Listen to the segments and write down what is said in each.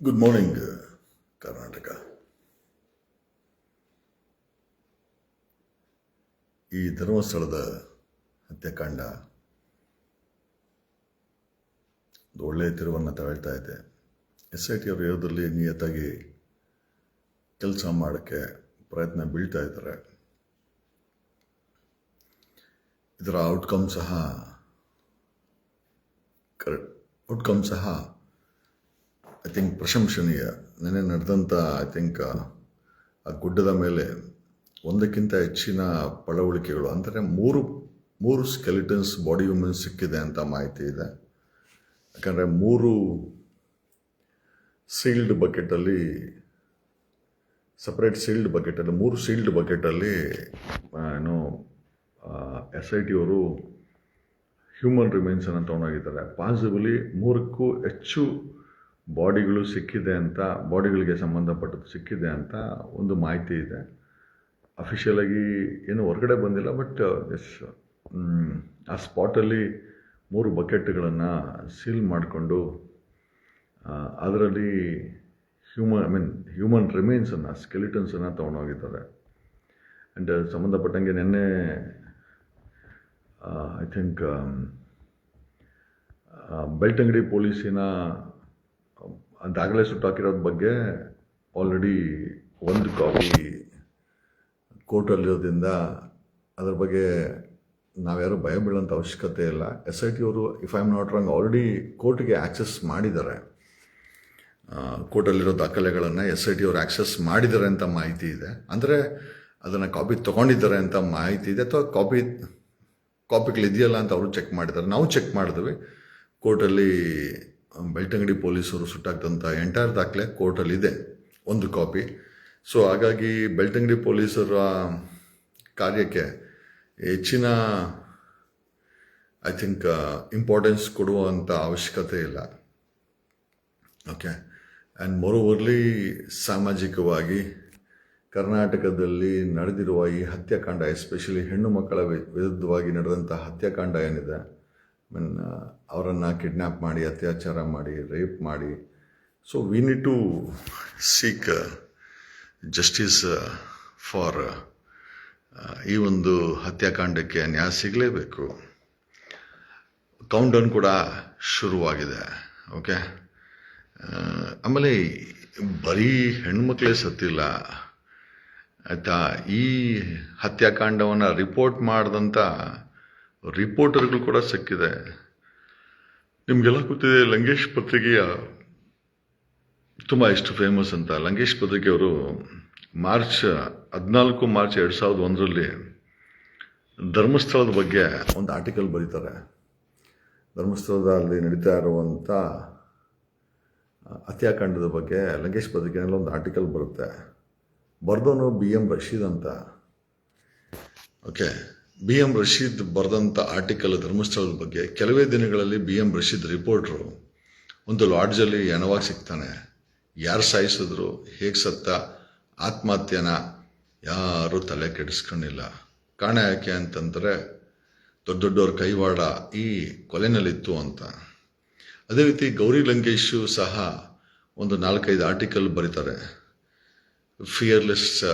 Good morning Karnataka ಈ ಧರ್ಮಸ್ಥಳದ ಹತ್ಯಾಕಾಂಡ ಒಂದು ಒಳ್ಳೆಯ ತಿರುವನ್ನು ತಗೊಳ್ತಾ ಇದೆ. ಎಸ್ ಐ ಟಿ ಅವರು ಇರೋದ್ರಲ್ಲಿ ನಿಯತ್ತಾಗಿ ಕೆಲಸ ಮಾಡೋಕ್ಕೆ ಪ್ರಯತ್ನ ಬೀಳ್ತಾ ಇದ್ದಾರೆ. ಇದರ ಔಟ್ಕಮ್ ಸಹ ಕರೆಕ್ಟ್ ಔಟ್ಕಮ್ ಸಹ ಐ ಥಿಂಕ್ ಪ್ರಶಂಸನೀಯ. ನೆನೆ ನಡೆದಂಥ ಐ ಥಿಂಕ್ ಆ ಗುಡ್ಡದ ಮೇಲೆ ಒಂದಕ್ಕಿಂತ ಹೆಚ್ಚಿನ ಪಳವಳಿಕೆಗಳು, ಅಂದರೆ ಮೂರು ಮೂರು ಸ್ಕೆಲಿಟನ್ಸ್ ಬಾಡಿ ಹ್ಯೂಮನ್ ಸಿಕ್ಕಿದೆ ಅಂತ ಮಾಹಿತಿ ಇದೆ. ಯಾಕಂದರೆ ಮೂರು ಸೀಲ್ಡ್ ಬಕೆಟಲ್ಲಿ ಸಪ್ರೇಟ್ ಸೀಲ್ಡ್ ಬಕೆಟಲ್ಲಿ ಮೂರು ಸೀಲ್ಡ್ ಬಕೆಟಲ್ಲಿ ಏನು ಎಸ್ ಐ ಟಿ ಅವರು ಹ್ಯೂಮನ್ ರಿಮೈನ್ಸನ್ನು ತೊಗೊಂಡೋಗಿದ್ದಾರೆ. ಪಾಸಿಬಲಿ ಮೂರಕ್ಕೂ ಹೆಚ್ಚು ಬಾಡಿಗಳು ಸಿಕ್ಕಿದೆ ಅಂತ, ಬಾಡಿಗಳಿಗೆ ಸಂಬಂಧಪಟ್ಟದ್ದು ಸಿಕ್ಕಿದೆ ಅಂತ ಒಂದು ಮಾಹಿತಿ ಇದೆ. ಅಫಿಷಿಯಲಾಗಿ ಏನು ಹೊರಗಡೆ ಬಂದಿಲ್ಲ ಬಟ್ ಎಸ್ ಆ ಸ್ಪಾಟಲ್ಲಿ ಮೂರು ಬಕೆಟ್ಗಳನ್ನು ಸೀಲ್ ಮಾಡಿಕೊಂಡು ಅದರಲ್ಲಿ ಹ್ಯೂಮನ್ ಐ ಮೀನ್ ಹ್ಯೂಮನ್ ರಿಮೇನ್ಸನ್ನು ಸ್ಕೆಲಿಟನ್ಸನ್ನು ತೊಗೊಂಡೋಗಿದ್ದಾರೆ. ಆ್ಯಂಡ್ ಸಂಬಂಧಪಟ್ಟಂಗೆ ನಿನ್ನೆ ಐ ಥಿಂಕ್ ಬೆಳ್ತಂಗಡಿ ಪೊಲೀಸಿನ ದಾಖಲೆ ಸುಟ್ಟಾಕಿರೋದ್ರ ಬಗ್ಗೆ ಆಲ್ರೆಡಿ ಒಂದು ಕಾಪಿ ಕೋರ್ಟಲ್ಲಿರೋದ್ರಿಂದ ಅದ್ರ ಬಗ್ಗೆ ನಾವ್ಯಾರು ಭಯ ಬೀಳೋಂಥ ಅವಶ್ಯಕತೆ ಇಲ್ಲ. ಎಸ್ ಐ ಟಿ ಅವರು if I am not wrong already ಕೋರ್ಟ್ಗೆ ಆ್ಯಕ್ಸೆಸ್ ಮಾಡಿದ್ದಾರೆ. ಕೋರ್ಟಲ್ಲಿರೋ ದಾಖಲೆಗಳನ್ನು ಎಸ್ ಐ ಟಿ ಅವರು ಆ್ಯಕ್ಸೆಸ್ ಮಾಡಿದ್ದಾರೆ ಅಂತ ಮಾಹಿತಿ ಇದೆ. ಅಂದರೆ ಅದನ್ನು ಕಾಪಿ ತೊಗೊಂಡಿದ್ದಾರೆ ಅಂತ ಮಾಹಿತಿ ಇದೆ ಅಥವಾ ಕಾಪಿ ಕಾಪಿಗಳಿದೆಯಲ್ಲ ಅಂತ ಅವರು ಚೆಕ್ ಮಾಡಿದ್ದಾರೆ. ನಾವು ಚೆಕ್ ಮಾಡಿದ್ವಿ. ಕೋರ್ಟಲ್ಲಿ ಬೆಳ್ತಂಗಡಿ ಪೊಲೀಸರು ಸುಟ್ಟಾಕ್ದಂಥ ಎಂಟೈರ್ ದಾಖಲೆ ಕೋರ್ಟಲ್ಲಿ ಇದೆ ಒಂದು ಕಾಪಿ. ಸೊ ಹಾಗಾಗಿ ಬೆಳ್ತಂಗಡಿ ಪೊಲೀಸರ ಕಾರ್ಯಕ್ಕೆ ಹೆಚ್ಚಿನ ಐ ಥಿಂಕ್ ಇಂಪಾರ್ಟೆನ್ಸ್ ಕೊಡುವಂಥ ಅವಶ್ಯಕತೆ ಇಲ್ಲ. ಓಕೆ ಆ್ಯಂಡ್ ಮೋರೋವರ್ಲಿ ಸಾಮಾಜಿಕವಾಗಿ ಕರ್ನಾಟಕದಲ್ಲಿ ನಡೆದಿರುವ ಈ ಹತ್ಯಾಕಾಂಡ ಎಸ್ಪೆಷಲಿ ಹೆಣ್ಣು ಮಕ್ಕಳ ವಿರುದ್ಧವಾಗಿ ನಡೆದಂಥ ಹತ್ಯಾಕಾಂಡ ಏನಿದೆ ಮೀನ್ ಅವರನ್ನು ಕಿಡ್ನ್ಯಾಪ್ ಮಾಡಿ, ಅತ್ಯಾಚಾರ ಮಾಡಿ ರೇಪ್ ಮಾಡಿ. So we need to seek justice for ಈ ಒಂದು ಹತ್ಯಾಕಾಂಡಕ್ಕೆ ನ್ಯಾಯ ಸಿಗಲೇಬೇಕು. ಕೌಂಟ್ ಡೌನ್ ಕೂಡ ಶುರುವಾಗಿದೆ ಓಕೆ ಆಮೇಲೆ ಬರೀ ಹೆಣ್ಮಕ್ಳೇ ಸತ್ತಿಲ್ಲ. ಆಯಿತಾ? ಈ ಹತ್ಯಾಕಾಂಡವನ್ನು ರಿಪೋರ್ಟ್ ಮಾಡಿದಂಥ ರಿಪೋರ್ಟರ್ಗಳು ಕೂಡ ಸಿಕ್ಕಿದೆ. ನಿಮಗೆಲ್ಲ ಗೊತ್ತಿದೆ, ಲಂಗೇಶ್ ಪತ್ರಿಕೆಯ ತುಂಬ ಇಷ್ಟು ಫೇಮಸ್ ಅಂತ. ಲಂಗೇಶ್ ಪತ್ರಿಕೆಯವರು ಮಾರ್ಚ್ ಹದಿನಾಲ್ಕು, ಮಾರ್ಚ್ ಎರಡು ಸಾವಿರದ ಒಂದರಲ್ಲಿ ಧರ್ಮಸ್ಥಳದ ಬಗ್ಗೆ ಒಂದು ಆರ್ಟಿಕಲ್ ಬರೀತಾರೆ. ಧರ್ಮಸ್ಥಳದಲ್ಲಿ ನಡೀತಾ ಇರುವಂಥ ಹತ್ಯಾಕಾಂಡದ ಬಗ್ಗೆ ಲಂಗೇಶ್ ಪತ್ರಿಕೆಯಲ್ಲಿ ಒಂದು ಆರ್ಟಿಕಲ್ ಬರುತ್ತೆ. ಬರ್ದೋನು ಬಿ ಎಂ ರಶೀದ್ ಅಂತ. ಓಕೆ ಬಿ ಎಂ ರಶೀದ್ ಬರೆದಂಥ ಆರ್ಟಿಕಲ್ ಧರ್ಮಸ್ಥಳದ ಬಗ್ಗೆ ಕೆಲವೇ ದಿನಗಳಲ್ಲಿ ಬಿ ಎಂ ರಶೀದ್ ರಿಪೋರ್ಟ್ರು ಒಂದು ಲಾಡ್ಜಲ್ಲಿ ಹೆಣವಾಗಿ ಸಿಗ್ತಾನೆ, ಯಾರು ಸಾಯಿಸಿದ್ರು, ಹೇಗೆ ಸತ್ತ, ಆತ್ಮಹತ್ಯೆನ ಯಾರೂ ತಲೆ ಕೆಡಿಸ್ಕೊಂಡಿಲ್ಲ. ಕಾರಣ ಯಾಕೆ ಅಂತಂದರೆ ದೊಡ್ಡ ದೊಡ್ಡವ್ರ ಕೈವಾಡ ಈ ಕೊಲೆನಲ್ಲಿತ್ತು ಅಂತ. ಅದೇ ರೀತಿ ಗೌರಿ ಲಂಕೇಶು ಸಹ ಒಂದು ನಾಲ್ಕೈದು ಆರ್ಟಿಕಲ್ ಬರೀತಾರೆ. ಫಿಯರ್ಲೆಸ್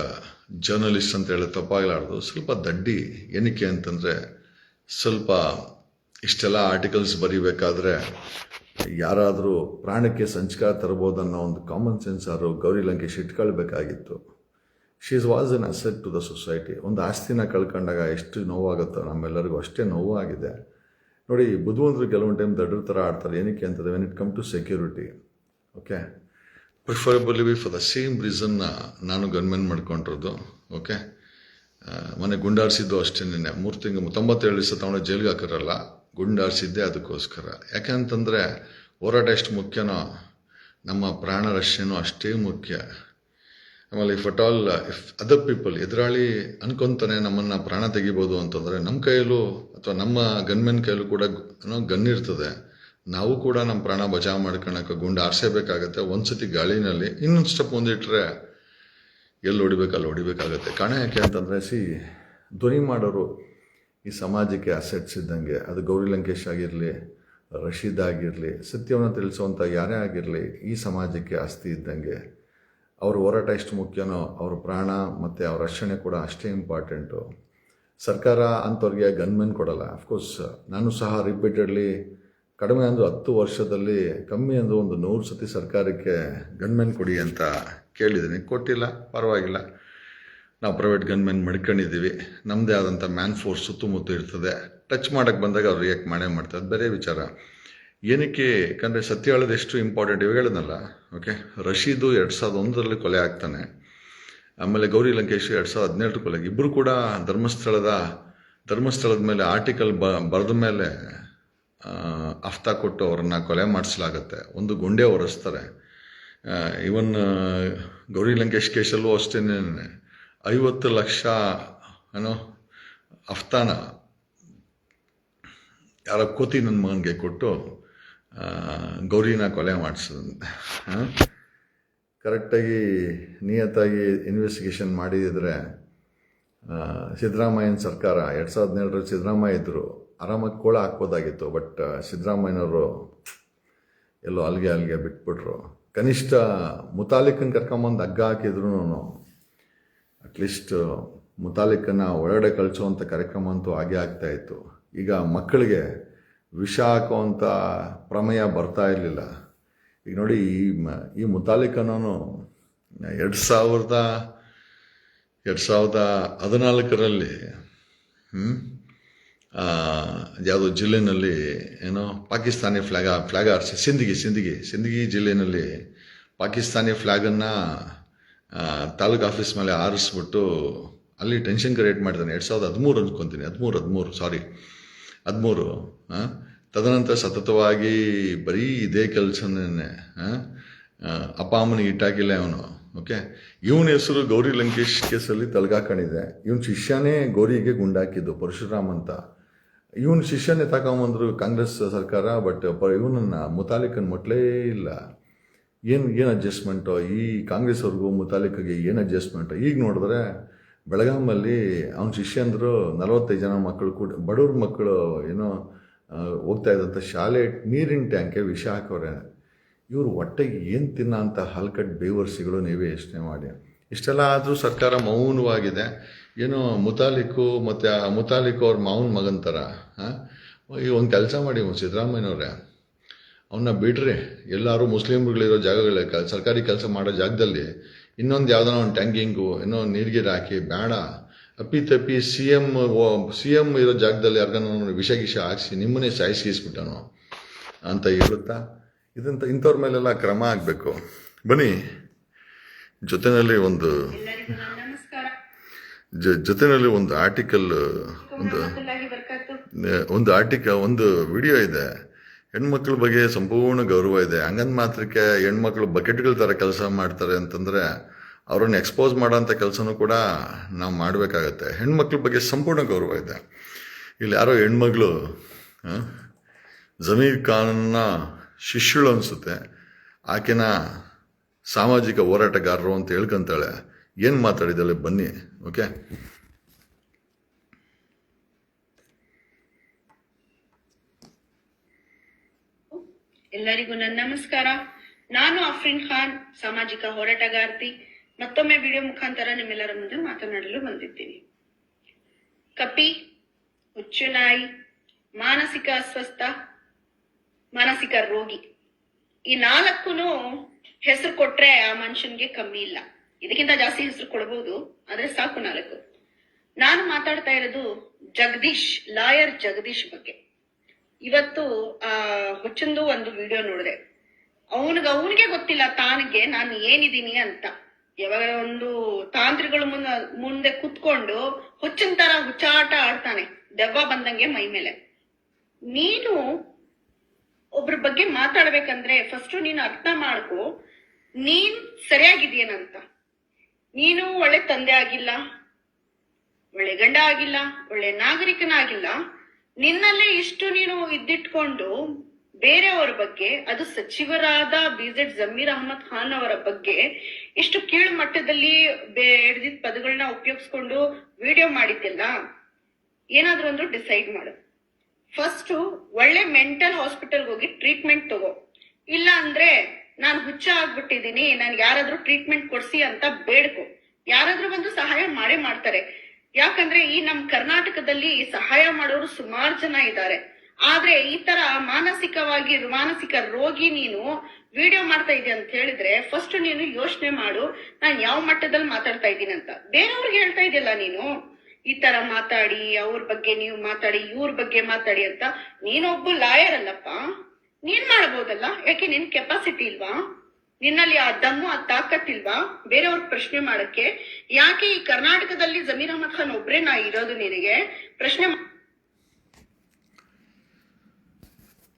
ಜರ್ನಲಿಸ್ಟ್ ಅಂತ ಹೇಳಿ ತಪ್ಪಾಗಲಾರ್ದು. ಸ್ವಲ್ಪ ದಡ್ಡಿ ಏನಕ್ಕೆ ಅಂತಂದರೆ ಸ್ವಲ್ಪ ಇಷ್ಟೆಲ್ಲ ಆರ್ಟಿಕಲ್ಸ್ ಬರೀಬೇಕಾದ್ರೆ ಯಾರಾದರೂ ಪ್ರಾಣಕ್ಕೆ ಸಂಚಕಾರ ತರ್ಬೋದನ್ನೋ ಒಂದು ಕಾಮನ್ ಸೆನ್ಸ್ ಅವರು Gauri Lankesh ಇಟ್ಕೊಳ್ಬೇಕಾಗಿತ್ತು. She is was an asset to the society ಒಂದು ಆಸ್ತಿನ ಕಳ್ಕೊಂಡಾಗ ಎಷ್ಟು ನೋವಾಗುತ್ತೋ ನಮ್ಮೆಲ್ಲರಿಗೂ ಅಷ್ಟೇ ನೋವಾಗಿದೆ. ನೋಡಿ, ಬುದ್ಧಿವಂತರು ಕೆಲವೊಂದು ಟೈಮ್ ದಡ್ರ ಥರ ಆಡ್ತಾರೆ. ಏನಕ್ಕೆ ಅಂತಂದರೆ when it come to security okay preferably for the same ರೀಸನ್ನ ನಾನು ಗನ್ಮೆನ್ ಮಾಡ್ಕೊಂಡಿರೋದು ಓಕೆ ಮನೆ ಗುಂಡಾರಿಸಿದ್ದು ಅಷ್ಟೇ ನಿನ್ನೆ. ಮೂರು ತಿಂಗಳು, ತೊಂಬತ್ತೇಳು ದಿವಸ ತಗೊಂಡು ಜೈಲಿಗೆ ಹಾಕಿರಲ್ಲ, ಗುಂಡಾರಿಸಿದ್ದೆ ಅದಕ್ಕೋಸ್ಕರ. ಯಾಕೆಂತಂದರೆ ಹೋರಾಟ ಎಷ್ಟು ಮುಖ್ಯನೋ, ನಮ್ಮ ಪ್ರಾಣ ರಕ್ಷಣೆನೂ ಅಷ್ಟೇ ಮುಖ್ಯ. ಆಮೇಲೆ if at all if other people ಎದುರಾಳಿ ಅನ್ಕೊಂತಾನೆ ನಮ್ಮನ್ನು ಪ್ರಾಣ ತೆಗಿಬೋದು ಅಂತಂದರೆ, ನಮ್ಮ ಕೈಯಲ್ಲೂ, ಅಥವಾ ನಮ್ಮ ಗನ್ಮೆನ್ ಕೈಯಲ್ಲೂ ಕೂಡ ಗನ್ ಇರ್ತದೆ. ನಾವು ಕೂಡ ನಮ್ಮ ಪ್ರಾಣ ಬಚಾವ್ ಮಾಡ್ಕೊಳಕ್ಕೆ ಗುಂಡು ಆರಿಸಬೇಕಾಗತ್ತೆ ಒಂದು ಸತಿ ಗಾಳಿನಲ್ಲಿ ಇನ್ನೊಂದು ಸ್ಟೆಪ್ ಮುಂದಿಟ್ರೆ ಎಲ್ಲಿ ಹೊಡಿಬೇಕು ಅಲ್ಲಿ ಹೊಡಿಬೇಕಾಗತ್ತೆ ಕಾರಣ ಯಾಕೆ ಅಂತಂದರೆ, ಸಿ, ಧ್ವನಿ ಮಾಡೋರು ಈ ಸಮಾಜಕ್ಕೆ ಅಸೆಟ್ಸ್ ಇದ್ದಂಗೆ, ಅದು ಗೌರಿ ಲಂಕೇಶ್ ಆಗಿರಲಿ, ರಶೀದ್ ಆಗಿರಲಿ ಸತ್ಯವನ್ನು ತಿಳಿಸುವಂಥ ಯಾರೇ ಆಗಿರಲಿ, ಈ ಸಮಾಜಕ್ಕೆ ಆಸ್ತಿ ಇದ್ದಂಗೆ, ಅವ್ರ ಹೋರಾಟ ಎಷ್ಟು ಮುಖ್ಯನೋ, ಅವ್ರ ಪ್ರಾಣ ಮತ್ತು ಅವ್ರ ರಕ್ಷಣೆ ಕೂಡ ಅಷ್ಟೇ ಇಂಪಾರ್ಟೆಂಟು ಸರ್ಕಾರ ಅಂಥವ್ರಿಗೆ ಗನ್ಮೆನ್ ಕೊಡಲ್ಲ. ಅಫ್ಕೋರ್ಸ್ ನಾನು ಸಹ ರಿಪೀಟೆಡ್ಲಿ ಕಡಿಮೆ ಅಂದು ಹತ್ತು ವರ್ಷದಲ್ಲಿ ಕಮ್ಮಿ ಅಂದು ಒಂದು ನೂರು ಸತಿ ಸರ್ಕಾರಕ್ಕೆ ಗನ್ಮೆನ್ ಕೊಡಿ ಅಂತ ಕೇಳಿದ್ದೀನಿ. ಕೊಟ್ಟಿಲ್ಲ, ಪರವಾಗಿಲ್ಲ. ನಾವು ಪ್ರೈವೇಟ್ ಗನ್ಮೆನ್ ಮಡ್ಕೊಂಡಿದ್ದೀವಿ. ನಮ್ಮದೇ ಆದಂಥ ಮ್ಯಾನ್ ಫೋರ್ಸ್ ಸುತ್ತಮುತ್ತ ಇರ್ತದೆ. ಟಚ್ ಮಾಡೋಕ್ಕೆ ಬಂದಾಗ ಅವ್ರು ರಿಯಾಕ್ಟ್ ಮಾಡೇ ಮಾಡ್ತಾರೆ. ಅದು ಬೇರೆ ವಿಚಾರ. ಏನಕ್ಕೆ, ಯಾಕಂದರೆ ಸತ್ಯ ಹೇಳೋದು ಎಷ್ಟು ಇಂಪಾರ್ಟೆಂಟ್ ಇವಾಗ ಹೇಳಿದ್ನಲ್ಲ ಓಕೆ ರಶೀದು ಎರಡು ಸಾವಿರದ ಒಂದರಲ್ಲಿ ಕೊಲೆ ಆಗ್ತಾನೆ. ಆಮೇಲೆ ಗೌರಿ ಲಂಕೇಶ್ ಎರಡು ಸಾವಿರದ ಹದಿನೆಂಟು ಕೊಲೆಗೆ. ಇಬ್ಬರು ಕೂಡ ಧರ್ಮಸ್ಥಳದ ಧರ್ಮಸ್ಥಳದ ಮೇಲೆ ಆರ್ಟಿಕಲ್ ಬ, ಬರೆದ ಮೇಲೆ ಅಫ್ತಾ ಕೊಟ್ಟು ಅವ್ರನ್ನ ಕೊಲೆ ಮಾಡಿಸಲಾಗತ್ತೆ. ಒಂದು ಗುಂಡೆ ಹೊರಿಸ್ತಾರೆ ಇವನ್ ಗೌರಿ ಲಂಕೇಶ್ ಕೇಸಲ್ಲೂ ಅಷ್ಟೇ ಐವತ್ತು ಲಕ್ಷ, ಏನೋ ಅಫ್ತಾನ ಯಾರೋ ಕೋತಿ ನನ್ನ ಮಗನಿಗೆ ಕೊಟ್ಟು ಗೌರಿನ ಕೊಲೆ ಮಾಡಿಸಿದಂತೆ. ಕರೆಕ್ಟಾಗಿ, ನಿಯತ್ತಾಗಿ ಇನ್ವೆಸ್ಟಿಗೇಷನ್ ಮಾಡಿದರೆ ಸಿದ್ದರಾಮಯ್ಯನ ಸರ್ಕಾರ, ಎರಡು ಸಾವಿರದ ಹದಿನೇಳರಲ್ಲಿ ಸಿದ್ದರಾಮಯ್ಯ ಇದ್ದರು ಆರಾಮಾಗಿ ಕೋಳ ಹಾಕ್ಬೋದಾಗಿತ್ತು ಬಟ್ ಸಿದ್ದರಾಮಯ್ಯನವರು ಎಲ್ಲೋ ಅಲ್ಲಿಗೆ ಅಲ್ಲಿಗೆ ಬಿಟ್ಬಿಟ್ರು. ಕನಿಷ್ಠ ಮುತಾಲಿಕನ್ ಕರ್ಕೊಂಬಂದು ಹಗ್ಗ ಹಾಕಿದ್ರು ಅಟ್ಲೀಸ್ಟ್ ಮುತಾಲಿಕನ್ನ ಒಳಗಡೆ ಕಳಿಸುವಂಥ ಕಾರ್ಯಕ್ರಮ ಅಂತೂ ಹಾಗೆ ಆಗ್ತಾ ಇತ್ತು. ಈಗ ಮಕ್ಕಳಿಗೆ ವಿಷ ಹಾಕುವಂಥ ಪ್ರಮೇಯ ಬರ್ತಾ ಇರಲಿಲ್ಲ. ಈಗ ನೋಡಿ ಈ ಈ ಮುತಾಲಿಕನೂ ಎರಡು ಸಾವಿರದ ಎರಡು ಸಾವಿರದ ಹದಿನಾಲ್ಕರಲ್ಲಿ? ಆ, ಯಾವುದೋ ಜಿಲ್ಲೆಯಲ್ಲಿ ಏನೋ ಪಾಕಿಸ್ತಾನಿ ಫ್ಲ್ಯಾಗ ಫ್ಲ್ಯಾಗ್ ಹಾರಿಸಿ, ಸಿಂದಗಿ ಸಿಂಧಗಿ ಸಿಂದಗಿ ಜಿಲ್ಲೆಯಲ್ಲಿ ಪಾಕಿಸ್ತಾನಿ ಫ್ಲ್ಯಾಗನ್ನು ತಾಲೂಕು ಆಫೀಸ್ ಮೇಲೆ ಆರಿಸ್ಬಿಟ್ಟು ಅಲ್ಲಿ ಟೆನ್ಷನ್ ಕ್ರಿಯೇಟ್ ಮಾಡಿದ್ದಾನೆ ಎರಡು ಸಾವಿರದ ಹದಿಮೂರು ಅಂದ್ಕೊತೀನಿ ಹದಿಮೂರು ಹದಿಮೂರು, ಸಾರಿ. ಹದಿಮೂರು ತದನಂತರ ಸತತವಾಗಿ ಬರೀ ಇದೇ ಕೆಲಸನೇ ಅಪ್ಪ ಅಮ್ಮನಿಗೆ ಇಟ್ಟಾಕಿಲ್ಲ ಅವನು ಓಕೆ? ಇವನ ಹೆಸರು ಗೌರಿ ಲಂಕೇಶ್ ಕೇಸಲ್ಲಿ ತಲೆಗಾಕೊಂಡಿದೆ ಇವನ ಶಿಷ್ಯನೇ ಗೌರಿಗೆ ಗುಂಡಾಕಿದ್ದು ಪರಶುರಾಮ್ ಅಂತ. ಇವನ ಶಿಷ್ಯನೇ ತಗೊಂಬಂದರು ಕಾಂಗ್ರೆಸ್ ಸರ್ಕಾರ ಬಟ್ ಇವನನ್ನ ಮುತಾಲಿಕನ್ ಮುಟ್ಲೇ ಇಲ್ಲ. ಏನು ಏನು ಅಡ್ಜಸ್ಟ್ಮೆಂಟು ಈ ಕಾಂಗ್ರೆಸ್ ಅವ್ರಿಗೂ ಮುತಾಲಿಕ್ಗೆ ಏನು ಅಡ್ಜಸ್ಟ್ಮೆಂಟು ಈಗ ನೋಡಿದ್ರೆ ಬೆಳಗಾಮಲ್ಲಿ ಅವನ ಶಿಷ್ಯಂದರು ನಲವತ್ತೈದು ಜನ ಮಕ್ಕಳು ಕೂಡ, ಬಡವ್ರ ಮಕ್ಕಳು ಏನೋ ಹೋಗ್ತಾ ಇದ್ದಂಥ ಶಾಲೆ ನೀರಿನ ಟ್ಯಾಂಕೆ ವಿಷ ಹಾಕೋರೆ ಇವರು ಹೊಟ್ಟೆಗೆ ಏನು ತಿನ್ನೋ ಅಂತ ಹಲ್ಕಟ್ ಬೇವರ್ಸಿಗಳು ನೀವೇ ಯೋಚನೆ ಮಾಡಿ. ಇಷ್ಟೆಲ್ಲ ಆದರೂ ಸರ್ಕಾರ ಮೌನವಾಗಿದೆ. ಏನೋ ಮುತಾಲಿಕು ಮತ್ತು ಆ ಮುತಾಲಿಕು ಅವ್ರ ಮಾವನ ಮಗನ ಥರ ಈ ಒಂದು ಕೆಲಸ ಮಾಡಿ ಸಿದ್ದರಾಮಯ್ಯನವ್ರೆ. ಅವನ್ನ ಬಿಡ್ರಿ. ಎಲ್ಲರೂ ಮುಸ್ಲಿಮ್ಗಳಿರೋ ಜಾಗಗಳ ಸರ್ಕಾರಿ ಕೆಲಸ ಮಾಡೋ ಜಾಗದಲ್ಲಿ ಇನ್ನೊಂದು ಯಾವುದೋ ಒಂದು ಟ್ಯಾಂಕಿಂಗು ಏನೋ ನೀರ್ಗೀರು ಹಾಕಿ, ಬೇಡ. ಅಪ್ಪಿ ತಪ್ಪಿ ಸಿ ಎಂ ಸಿ ಎಂ ಇರೋ ಜಾಗದಲ್ಲಿ ಯಾರಿಗಾನ ವಿಷ ಗಿಷ ಹಾಕಿಸಿ ನಿಮ್ಮನ್ನೇ ಸಾಯಿಸಿಸ್ಬಿಟ್ಟನು ಅಂತ ಹೇಳುತ್ತಾ? ಇದಂತ, ಇಂಥವ್ರ ಮೇಲೆಲ್ಲ ಕ್ರಮ ಆಗಬೇಕು. ಬನ್ನಿ ಜೊತೆಯಲ್ಲಿ ಒಂದು ಜ ಜೊತೆಯಲ್ಲಿ ಒಂದು ಆರ್ಟಿಕಲ್ ಒಂದು ಒಂದು ಆರ್ಟಿಕಲ್ ಒಂದು ವಿಡಿಯೋ ಇದೆ. ಹೆಣ್ಮಕ್ಳ ಬಗ್ಗೆ ಸಂಪೂರ್ಣ ಗೌರವ ಇದೆ. ಹಂಗಂದ್ ಮಾತ್ರಕ್ಕೆ ಹೆಣ್ಮಕ್ಳು ಬಕೆಟ್ಗಳ ಥರ ಕೆಲಸ ಮಾಡ್ತಾರೆ ಅಂತಂದರೆ ಅವ್ರನ್ನ ಎಕ್ಸ್ಪೋಸ್ ಮಾಡೋಂಥ ಕೆಲಸನೂ ಕೂಡ ನಾವು ಮಾಡಬೇಕಾಗತ್ತೆ. ಹೆಣ್ಮಕ್ಳ ಬಗ್ಗೆ ಸಂಪೂರ್ಣ ಗೌರವ ಇದೆ. ಇಲ್ಲಿ ಯಾರೋ ಹೆಣ್ಮಗಳು ಜಮೀರ್ ಖಾನ್ನ ಶಿಷ್ಯಳು ಅನಿಸುತ್ತೆ. ಆಕೆನ ಸಾಮಾಜಿಕ ಹೋರಾಟಗಾರರು ಅಂತ ಹೇಳ್ಕೊಂತಾಳೆ. ಏನು ಮಾತಾಡಿದ್ದಾಳೆ ಬನ್ನಿ ಓಕೆ ಎಲ್ಲರಿಗೂ ನನ್ನ ನಮಸ್ಕಾರ. ನಾನು ಅಫ್ರಿನ್ ಖಾನ್, ಸಾಮಾಜಿಕ ಹೋರಾಟಗಾರ್ತಿ. ಮತ್ತೊಮ್ಮೆ ವಿಡಿಯೋ ಮುಖಾಂತರ ನಿಮ್ಮೆಲ್ಲರ ಮುಂದೆ ಮಾತನಾಡಲು ಬಂದಿದ್ದೀನಿ. ಕಪಿ, ಹುಚ್ಚುನಾಯಿ, ಮಾನಸಿಕ ಅಸ್ವಸ್ಥ, ಮಾನಸಿಕ ರೋಗಿ. ಈ ನಾಲ್ಕುನು ಹೆಸರು ಕೊಟ್ರೆ ಆ ಮನುಷ್ಯನ್ಗೆ ಕಮ್ಮಿ ಇಲ್ಲ. ಇದಕ್ಕಿಂತ ಜಾಸ್ತಿ ಹೆಸರು ಕೊಡಬಹುದು ಆದ್ರೆ ಸಾಕು ನಾಲ್ಕು. ನಾನು ಮಾತಾಡ್ತಾ ಇರೋದು ಜಗದೀಶ್, ಲಾಯರ್ ಜಗದೀಶ್ ಬಗ್ಗೆ. ಇವತ್ತು, ಆ ಹುಚ್ಚಂದು ಒಂದು ವಿಡಿಯೋ ನೋಡಿದೆ. ಅವನಿಗೆ ಅವನಿಗೆ ಗೊತ್ತಿಲ್ಲ, ತಾನಿಗೆ, ನಾನು ಏನಿದ್ದೀನಿ ಅಂತ. ಯಾವಾಗ ಒಂದು ತಾಂತ್ರಿಗಳ ಮುಂದೆ ಮುಂದೆ ಕುತ್ಕೊಂಡು ಹುಚ್ಚನ್ ತರ ಹುಚ್ಚಾಟ ಆಡ್ತಾನೆ, ದೆವ್ವ ಬಂದಂಗೆ ಮೈ ಮೇಲೆ. ನೀನು ಒಬ್ರ ಬಗ್ಗೆ ಮಾತಾಡ್ಬೇಕಂದ್ರೆ ಫಸ್ಟ್ ನೀನು ಅರ್ಥ ಮಾಡ್ಕೋ, ನೀನ್ ಸರಿಯಾಗಿದೆಯೇನಂತ ನೀನು ಒಳ್ಳೆ ತಂದೆ ಆಗಿಲ್ಲ, ಒಳ್ಳೆ ಗಂಡ ಆಗಿಲ್ಲ, ಒಳ್ಳೆ ನಾಗರಿಕನಾಗಿಲ್ಲ. ನಿನ್ನಲ್ಲೇ ಇಷ್ಟು ನೀನು ಇದ್ದಿಟ್ಕೊಂಡು ಬೇರೆಯವರ ಬಗ್ಗೆ, ಅದು ಸಚಿವರಾದ ಬಿಜೆಡ್ ಜಮೀರ್ ಅಹಮದ್ ಖಾನ್ ಅವರ ಬಗ್ಗೆ ಇಷ್ಟು ಕೀಳು ಮಟ್ಟದಲ್ಲಿ ಬೇಡದಿದ್ದ ಪದಗಳನ್ನ ಉಪಯೋಗಿಸ್ಕೊಂಡು ವಿಡಿಯೋ ಮಾಡಿದ್ದೆಲ್ಲ ಏನಾದ್ರೂ ಒಂದು ಡಿಸೈಡ್ ಮಾಡು. ಫಸ್ಟ್ ಒಳ್ಳೆ ಮೆಂಟಲ್ ಹಾಸ್ಪಿಟಲ್ಗೆ ಹೋಗಿ ಟ್ರೀಟ್ಮೆಂಟ್ ತಗೋ. ಇಲ್ಲ ಅಂದ್ರೆ ನಾನು ಹುಚ್ಚ ಆಗ್ಬಿಟ್ಟಿದ್ದೀನಿ, ನಾನು ಯಾರಾದ್ರೂ ಟ್ರೀಟ್ಮೆಂಟ್ ಕೊಡ್ಸಿ ಅಂತ ಬೇಡ್ಕು. ಯಾರಾದ್ರೂ ಬಂದು ಸಹಾಯ ಮಾಡೇ ಮಾಡ್ತಾರೆ. ಯಾಕಂದ್ರೆ ಈ ನಮ್ ಕರ್ನಾಟಕದಲ್ಲಿ ಸಹಾಯ ಮಾಡೋರು ಸುಮಾರು ಜನ ಇದ್ದಾರೆ ಆದ್ರೆ ಈ ತರ ಮಾನಸಿಕವಾಗಿ, ಮಾನಸಿಕ ರೋಗಿ ನೀನು ವಿಡಿಯೋ ಮಾಡ್ತಾ ಇದೀಯ ಅಂತ ಹೇಳಿದ್ರೆ ಫಸ್ಟ್ ನೀನು ಯೋಚನೆ ಮಾಡು, ನಾನು ಯಾವ ಮಟ್ಟದಲ್ಲಿ ಮಾತಾಡ್ತಾ ಇದ್ದೀನಿ ಅಂತ. ಬೇರೆಯವ್ರಿಗೆ ಹೇಳ್ತಾ ಇದೆಯಲ್ಲ ನೀನು? ಈ ತರ ಮಾತಾಡಿ, ಅವ್ರ ಬಗ್ಗೆ ನೀವು ಮಾತಾಡಿ, ಇವ್ರ ಬಗ್ಗೆ ಮಾತಾಡಿ ಅಂತ. ನೀನೊಬ್ಬ ಲಾಯರ್ ಅಲ್ಲಪ್ಪ. ನೀನ್ ಮಾಡಬಹುದಲ್ಲ? ಯಾಕೆ ನಿನ್ ಕೆಪಾಸಿಟಿ ಇಲ್ವಾ? ನಿನ್ನಲ್ಲಿ ಆ ದಮ್ಮು, ಆ ತಾಕತ್ ಇಲ್ವಾ? ಬೇರೆಯವ್ರ ಪ್ರಶ್ನೆ ಮಾಡಕ್ಕೆ? ಯಾಕೆ ಈ ಕರ್ನಾಟಕದಲ್ಲಿ ಜಮೀರ್ ಅಹಮದ್ ಖಾನ್ ಒಬ್ರೇ ನಾ ಇರೋದು ನಿನಗೆ? ಪ್ರಶ್ನೆ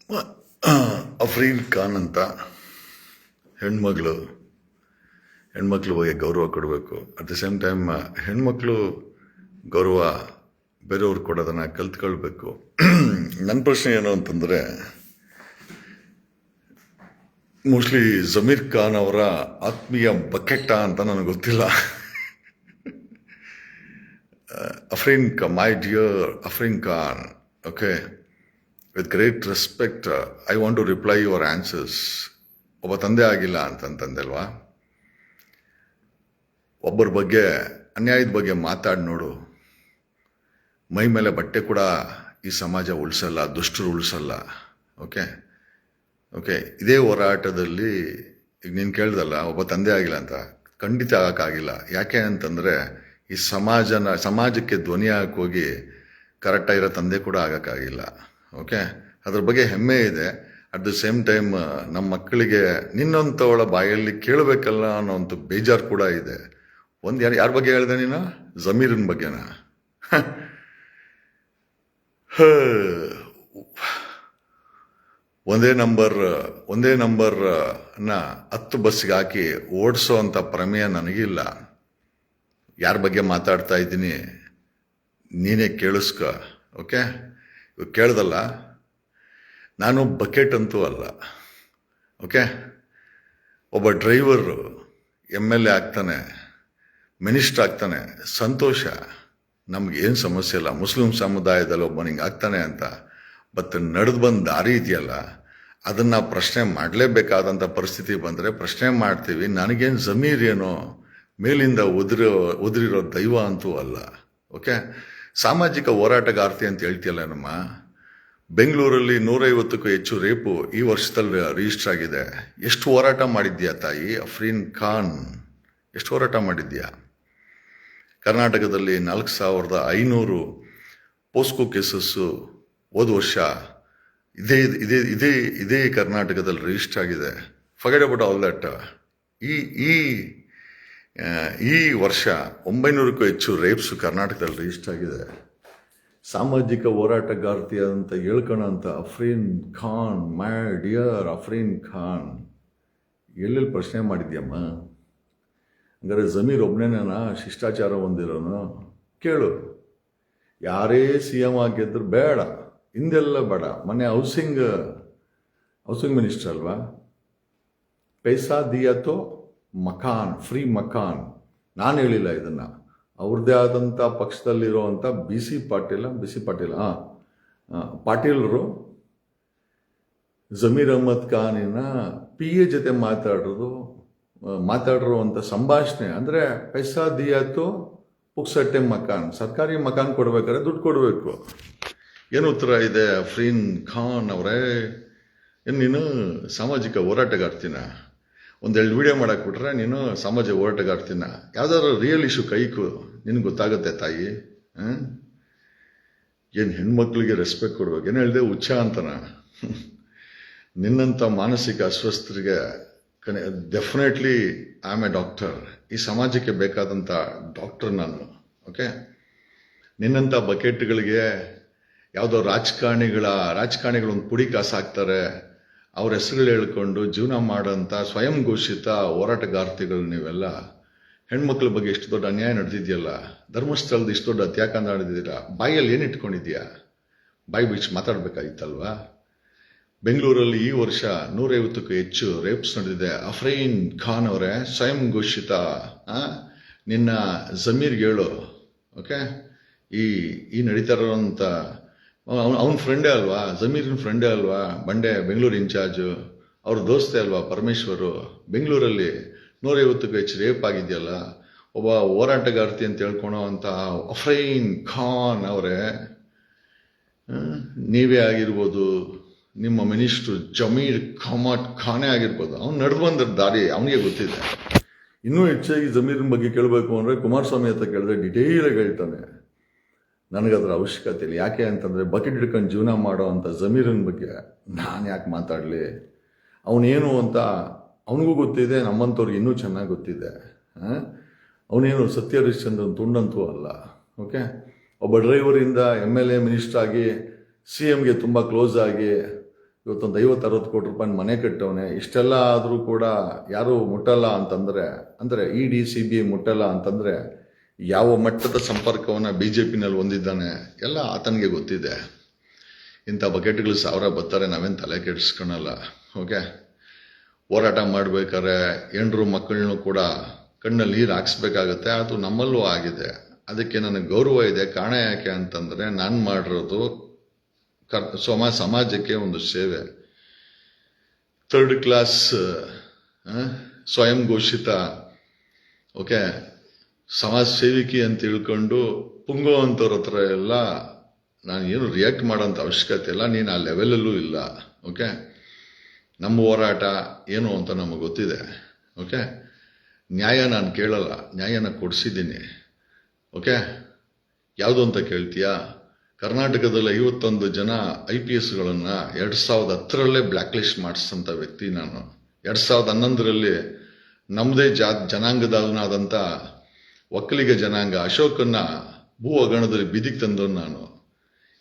ಅಫ್ರೀನ್ ಖಾನ್ ಅಂತ ಹೆಣ್ಮಗಳು, ಹೆಣ್ಮಕ್ಳು ಬಗ್ಗೆ ಗೌರವ ಕೊಡಬೇಕು. ಅಟ್ ದ ಸೇಮ್ ಟೈಮ್ ಹೆಣ್ಮಕ್ಳು ಗೌರವ ಬೇರೆಯವ್ರು ಕೊಡೋದನ್ನು ಕಲ್ತ್ಕೊಳ್ಬೇಕು. ನನ್ನ ಪ್ರಶ್ನೆ ಏನು ಅಂತಂದರೆ ಮೋಸ್ಟ್ಲಿ ಜಮೀರ್ ಖಾನ್ ಅವರ ಆತ್ಮೀಯ ಬಕೆಟ್ಟ ಅಂತ ನನಗೆ ಗೊತ್ತಿಲ್ಲ. Afreen my dear Afreen Khan okay with great respect I want to reply your answers ಒಬ್ಬ ತಂದೆ ಆಗಿಲ್ಲ ಅಂತಂತಂದಲ್ವಾ ಒಬ್ಬರ ಬಗ್ಗೆ, ಅನ್ಯಾಯದ ಬಗ್ಗೆ ಮಾತಾಡಿ ನೋಡು. ಮೈ ಮೇಲೆ ಬಟ್ಟೆ ಕೂಡ ಈ ಸಮಾಜ ಉಳಿಸಲ್ಲ, ದುಷ್ಟರು ಉಳಿಸಲ್ಲ ಓಕೆ ಓಕೆ ಇದೇ ಹೋರಾಟದಲ್ಲಿ, ಈಗ ನೀನು ಕೇಳ್ದಲ್ಲ, ಒಬ್ಬ ತಂದೆ ಆಗಿಲ್ಲ ಅಂತ, ಖಂಡಿತ ಆಗಕ್ಕಾಗಿಲ್ಲ. ಯಾಕೆ ಅಂತಂದರೆ, ಈ ಸಮಾಜನ, ಸಮಾಜಕ್ಕೆ ಧ್ವನಿ ಹೋಗಿ ಕರೆಕ್ಟಾಗಿರೋ ತಂದೆ ಕೂಡ ಆಗೋಕ್ಕಾಗಿಲ್ಲ. ಓಕೆ ಅದ್ರ ಬಗ್ಗೆ ಹೆಮ್ಮೆ ಇದೆ. ಅಟ್ ದ ಸೇಮ್ ಟೈಮ್ ನಮ್ಮ ಮಕ್ಕಳಿಗೆ, ನಿನ್ನಂಥವಳ ಬಾಯಲ್ಲಿ ಕೇಳಬೇಕಲ್ಲ ಅನ್ನೋ ಒಂದು ಬೇಜಾರು ಕೂಡ ಇದೆ. ಒಂದು ಯಾರು, ಯಾರ ಬಗ್ಗೆ ಹೇಳಿದೆ ನೀನು? ಜಮೀರಿನ ಬಗ್ಗೆನಾ? ಹ. ಒಂದೇ ನಂಬರ್ ಒಂದೇ ನಂಬರ್ನ ಹತ್ತು ಬಸ್ಸಿಗೆ ಹಾಕಿ ಓಡಿಸೋ ಅಂತ ಪ್ರಮೇಯ ನನಗಿಲ್ಲ. ಯಾರ ಬಗ್ಗೆ ಮಾತಾಡ್ತಾ ಇದ್ದೀನಿ ನೀನೇ ಕೇಳಿಸ್ಕ, ಓಕೆ? ಕೇಳ್ದಲ್ಲ? ನಾನು ಬಕೆಟ್ ಅಂತೂ ಅಲ್ಲ, ಓಕೆ? ಒಬ್ಬ ಡ್ರೈವರು ಎಂ ಎಲ್ ಎ ಆಗ್ತಾನೆ, ಮಿನಿಸ್ಟರ್ ಆಗ್ತಾನೆ, ಸಂತೋಷ. ನಮ್ಗೆ ಏನು ಸಮಸ್ಯೆ ಇಲ್ಲ. ಮುಸ್ಲಿಂ ಸಮುದಾಯದಲ್ಲಿ ಒಬ್ಬನಿಗೆ ಆಗ್ತಾನೆ ಅಂತ ಬಟ್ ನಡೆದು ಬಂದ ದಾರಿ ಇದೆಯಲ್ಲ, ಅದನ್ನು ಪ್ರಶ್ನೆ ಮಾಡಲೇಬೇಕಾದಂಥ ಪರಿಸ್ಥಿತಿ ಬಂದರೆ ಪ್ರಶ್ನೆ ಮಾಡ್ತೀವಿ. ನನಗೇನು ಏನೋ ಮೇಲಿಂದ ಉದುರೋ, ಉದುರಿರೋ ದೈವ ಅಂತೂ ಅಲ್ಲ, ಓಕೆ? ಸಾಮಾಜಿಕ ಹೋರಾಟಗಾರ್ತಿ ಅಂತ ಹೇಳ್ತೀಯಲ್ಲ ನಮ್ಮ? ಬೆಂಗಳೂರಲ್ಲಿ ನೂರೈವತ್ತಕ್ಕೂ ಹೆಚ್ಚು ರೇಪು ಈ ವರ್ಷದಲ್ಲಿ ರಿಜಿಸ್ಟರ್ ಆಗಿದೆ. ಎಷ್ಟು ಹೋರಾಟ ಮಾಡಿದ್ಯಾ ತಾಯಿ? ಅಫ್ರೀನ್ ಖಾನ್. ಎಷ್ಟು ಹೋರಾಟ ಮಾಡಿದ್ಯಾ? ಕರ್ನಾಟಕದಲ್ಲಿ ನಾಲ್ಕು ಸಾವಿರದ ಐನೂರು ಪೋಸ್ಕೋ ಕೇಸಸ್ಸು ಹೋದ ವರ್ಷ ಇದೇ ಇದೇ ಇದೇ ಇದೇ ಕರ್ನಾಟಕದಲ್ಲಿ ರಿಜಿಸ್ಟರ್ ಆಗಿದೆ. ಫಗಡೆ ಬಟ್ ಆಲ್ ದಟ್ ಈ ಈ ಈ ವರ್ಷ ಒಂಬೈನೂರಕ್ಕೂ ಹೆಚ್ಚು ರೇಪ್ಸ್ ಕರ್ನಾಟಕದಲ್ಲಿ ರಿಜಿಸ್ಟರ್ ಆಗಿದೆ. ಸಾಮಾಜಿಕ ಹೋರಾಟಗಾರ್ತಿ ಅಂತ ಹೇಳ್ಕೊಳಂತ ಅಫ್ರೀನ್ ಖಾನ್, ಮೈ ಡಿಯರ್ ಅಫ್ರೀನ್ ಖಾನ್, ಎಲ್ಲೆಲ್ಲಿ ಪ್ರಶ್ನೆ ಮಾಡಿದ್ಯಮ್ಮ? ಹಂಗಾರೆ ಜಮೀರ್ ಒಬ್ಬನೇನ ಶಿಷ್ಟಾಚಾರ ಹೊಂದಿರೋನು? ಕೇಳು. ಯಾರೇ ಸಿ ಎಂ ಆಗಿದ್ರು ಬೇಡ. ಹಿಂದೆಲ್ಲ ಬಡ. ಮೊನ್ನೆ ಹೌಸಿಂಗ್ ಹೌಸಿಂಗ್ ಮಿನಿಸ್ಟರ್ ಅಲ್ವಾ? ಪೈಸಾ ದಿಯಾತೋ ಮಕಾನ್, ಫ್ರೀ ಮಕಾನ್. ನಾನು ಹೇಳಿಲ್ಲ ಇದನ್ನು. ಅವ್ರದ್ದೇ ಆದಂಥ ಪಕ್ಷದಲ್ಲಿರುವಂಥ B C Patil, B C Patil ಹಾಂ ಪಾಟೀಲರು ಜಮೀರ್ ಅಹಮದ್ ಖಾನಿನ ಪಿ ಎ ಜೊತೆ ಮಾತಾಡೋದು ಮಾತಾಡಿರುವಂಥ ಸಂಭಾಷಣೆ. ಅಂದರೆ ಪೈಸಾ ದಿಯಾತು ಪುಕ್ಸಟ್ಟೆ ಮಕಾನ್. ಸರ್ಕಾರಿ ಮಕಾನ್ ಕೊಡ್ಬೇಕಾದ್ರೆ ದುಡ್ಡು ಕೊಡಬೇಕು. ಏನು ಉತ್ತರ ಇದೆ? ಅಫ್ರೀನ್ ಖಾನ್ ಅವರೇ? ಏನು ನೀನು ಸಾಮಾಜಿಕ ಹೋರಾಟಗಾರ್ತಿನ? ಒಂದೆರಡು ವಿಡಿಯೋ ಮಾಡಾಕ್ಬಿಟ್ರೆ ನೀನು ಸಮಾಜ ಹೋರಾಟಗಾರ್ತಿನ? ಯಾವ್ದಾದ್ರು ರಿಯಲ್ ಇಶ್ಯೂ ಕೈಕು ನಿನಗೆ ಗೊತ್ತಾಗುತ್ತೆ ತಾಯಿ ಏನು ಹೆಣ್ಮಕ್ಳಿಗೆ ರೆಸ್ಪೆಕ್ಟ್ ಕೊಡ್ಬೇಕು ಏನು ಹೇಳಿದೆ? ಹುಚ್ಚ ಅಂತನ? ನಿನ್ನಂಥ ಮಾನಸಿಕ ಅಸ್ವಸ್ಥರಿಗೆ ಕನೆ definitely I am a doctor ಈ ಸಮಾಜಕ್ಕೆ ಬೇಕಾದಂಥ ಡಾಕ್ಟರ್ ನಾನು ಓಕೆ ನಿನ್ನಂಥ ಬಕೆಟ್ಗಳಿಗೆ ಯಾವುದೋ ರಾಜಕಾರಣಿಗಳ ರಾಜಕಾರಣಿಗಳು ಒಂದು ಪುಡಿ ಕಾಸು ಹಾಕ್ತಾರೆ. ಅವ್ರ ಹೆಸರುಗಳು ಹೇಳ್ಕೊಂಡು ಜೀವನ ಮಾಡೋಂಥ ಸ್ವಯಂ ಘೋಷಿತ ಹೋರಾಟಗಾರ್ತಿಗಳು ನೀವೆಲ್ಲ. ಹೆಣ್ಮಕ್ಳ ಬಗ್ಗೆ ಇಷ್ಟು ದೊಡ್ಡ ಅನ್ಯಾಯ ನಡೆದಿದೆಯಲ್ಲ? ಧರ್ಮಸ್ಥಳದ ಇಷ್ಟು ದೊಡ್ಡ ಅತ್ಯಾಕಾಂಡ ನಡೆದಿದ್ದೀರಾ? ಬಾಯಲ್ಲಿ ಏನು ಇಟ್ಕೊಂಡಿದ್ಯಾ ಬಾಯಿ ಬಿಚ್ಚಿ ಮಾತಾಡಬೇಕಾಗಿತ್ತಲ್ವಾ? ಬೆಂಗಳೂರಲ್ಲಿ ಈ ವರ್ಷ ನೂರೈವತ್ತಕ್ಕೂ ಹೆಚ್ಚು ರೇಪ್ಸ್ ನಡೆದಿದೆ. ಅಫ್ರೈನ್ ಖಾನ್ ಅವರೇ ಸ್ವಯಂ ಘೋಷಿತ. ನಿನ್ನ ಜಮೀರ್ಗೆ ಹೇಳು ಓಕೆ ಈ ಈ ನಡೀತಾ ಇರೋಂಥ ಅವನ ಅವನ ಫ್ರೆಂಡೇ ಅಲ್ವಾ? ಜಮೀರಿನ ಫ್ರೆಂಡೇ ಅಲ್ವಾ? ಬಂಡೆ, ಬೆಂಗಳೂರು ಇನ್ಚಾರ್ಜು. ಅವ್ರ ದೋಸ್ತೆ ಅಲ್ವಾ, ಪರಮೇಶ್ವರು? ಬೆಂಗಳೂರಲ್ಲಿ ನೂರೈವತ್ತಕ್ಕೂ ಹೆಚ್ಚು ರೇಪ್ ಆಗಿದೆಯಲ್ಲ? ಒಬ್ಬ ಹೋರಾಟಗಾರ್ತಿ ಅಂತ ಹೇಳ್ಕೊಳೋ ಅಂತ ಅಫ್ರೈನ್ ಖಾನ್ ಅವರೇ ನೀವೇ ಆಗಿರ್ಬೋದು. ನಿಮ್ಮ ಮಿನಿಸ್ಟ್ರು ಜಮೀರ್ ಖಮಾಟ್ ಖಾನೇ ಆಗಿರ್ಬೋದು. ಅವ್ನು ನಡೆದು ಬಂದ ದಾರಿ ಅವನಿಗೆ ಗೊತ್ತಿದೆ. ಇನ್ನೂ ಹೆಚ್ಚಾಗಿ ಜಮೀರಿನ ಬಗ್ಗೆ ಕೇಳಬೇಕು ಅಂದರೆ ಕುಮಾರಸ್ವಾಮಿ ಹತ್ರ ಕೇಳಿದ್ರೆ ಡಿಟೇಲಾಗಿ ಹೇಳ್ತಾನೆ. ನನಗದರ ಅವಶ್ಯಕತೆ ಇಲ್ಲ ಯಾಕೆ ಅಂತಂದರೆ ಬಕೆಟ್ ಹಿಡ್ಕೊಂಡು ಜೀವನ ಮಾಡೋ ಅಂಥ ಜಮೀರಿನ ಬಗ್ಗೆ ನಾನು ಯಾಕೆ ಮಾತಾಡಲಿ? ಅವನೇನು ಅಂತ ಅವನಿಗೂ ಗೊತ್ತಿದೆ, ನಮ್ಮಂಥವ್ರಿಗೆ ಇನ್ನೂ ಚೆನ್ನಾಗಿ ಗೊತ್ತಿದೆ. ಅವನೇನು ಸತ್ಯ ಹರಿಶ್ಚಂದ್ರನ್ ತುಂಡಂತೂ ಅಲ್ಲ. ಓಕೆ? ಒಬ್ಬ ಡ್ರೈವರಿಂದ ಎಂ ಎಲ್ ಎ ಮಿನಿಸ್ಟರ್ ಆಗಿ ಸಿ ಎಮ್ಗೆ ತುಂಬ ಕ್ಲೋಸ್ ಆಗಿ, ಇವತ್ತೊಂದು ಐವತ್ತು ಅರವತ್ತು ಕೋಟಿ ರೂಪಾಯಿ ಮನೆ ಕಟ್ಟವನೆ. ಇಷ್ಟೆಲ್ಲ ಆದರೂ ಕೂಡ ಯಾರೂ ಮುಟ್ಟಲ್ಲ ಅಂತಂದರೆ, ಅಂದರೆ ಇ ಡಿ ಸಿ ಬಿ ಮುಟ್ಟಲ್ಲ ಅಂತಂದರೆ ಯಾವ ಮಟ್ಟದ ಸಂಪರ್ಕವನ್ನು ಬಿ ಜೆ ಪಿನಲ್ಲಿ ಹೊಂದಿದ್ದಾನೆ ಎಲ್ಲ ಆತನಿಗೆ ಗೊತ್ತಿದೆ. ಇಂಥ ಬಕೆಟ್ಗಳು ಸಾವಿರ ಬರ್ತಾರೆ, ನಾವೇನು ತಲೆ ಕೆಡಿಸ್ಕೊಳಲ್ಲ ಓಕೆ ಹೋರಾಟ ಮಾಡಬೇಕಾದ್ರೆ ಹೆಂಡ್ರು ಮಕ್ಕಳನ್ನು ಕೂಡ ಕಣ್ಣಲ್ಲಿ ನೀರು ಹಾಕ್ಸ್ಬೇಕಾಗತ್ತೆ, ಅದು ನಮ್ಮಲ್ಲೂ ಆಗಿದೆ. ಅದಕ್ಕೆ ನನಗೆ ಗೌರವ ಇದೆ. ಕಾರಣ ಯಾಕೆ ಅಂತಂದರೆ ನಾನು ಮಾಡಿರೋದು ಕರ್, ಸಮ, ಸಮಾಜಕ್ಕೆ ಒಂದು ಸೇವೆ. ಥರ್ಡ್ ಕ್ಲಾಸ್ ಸ್ವಯಂ ಘೋಷಿತ ಓಕೆ ಸಮಾಜ ಸೇವಿಕಿ ಅಂತ ತಿಳ್ಕೊಂಡು ಪುಂಗುವಂಥವ್ರ ಹತ್ರ ಎಲ್ಲ ನಾನು ಏನು ರಿಯಾಕ್ಟ್ ಮಾಡೋಂಥ ಅವಶ್ಯಕತೆ ಇಲ್ಲ, ನೀನು ಆ ಲೆವೆಲಲ್ಲೂ ಇಲ್ಲ ಓಕೆ ನಮ್ಮ ಹೋರಾಟ ಏನು ಅಂತ ನಮಗೆ ಗೊತ್ತಿದೆ ಓಕೆ ನ್ಯಾಯ ನಾನು ಕೇಳಲ್ಲ, ನ್ಯಾಯನ ಕೊಡಿಸಿದ್ದೀನಿ ಓಕೆ ಯಾವುದು ಅಂತ ಕೇಳ್ತೀಯಾ? ಕರ್ನಾಟಕದಲ್ಲಿ ಐವತ್ತೊಂದು ಜನ ಐ ಪಿ ಎಸ್ಗಳನ್ನು ಎರಡು ಸಾವಿರದ ಹತ್ತರಲ್ಲೇ ಬ್ಲ್ಯಾಕ್ ಲಿಸ್ಟ್ ಮಾಡಿಸಂಥ ವ್ಯಕ್ತಿ ನಾನು. ಎರಡು ಸಾವಿರದ ಹನ್ನೊಂದರಲ್ಲಿ ನಮ್ಮದೇ ಜಾ ಜನಾಂಗದವನಾದಂಥ ಒಕ್ಕಲಿಗ ಜನಾಂಗ ಅಶೋಕನ್ನ ಭೂ ಅಗಣದಲ್ಲಿ ಬೀದಿಗೆ ತಂದವನು ನಾನು.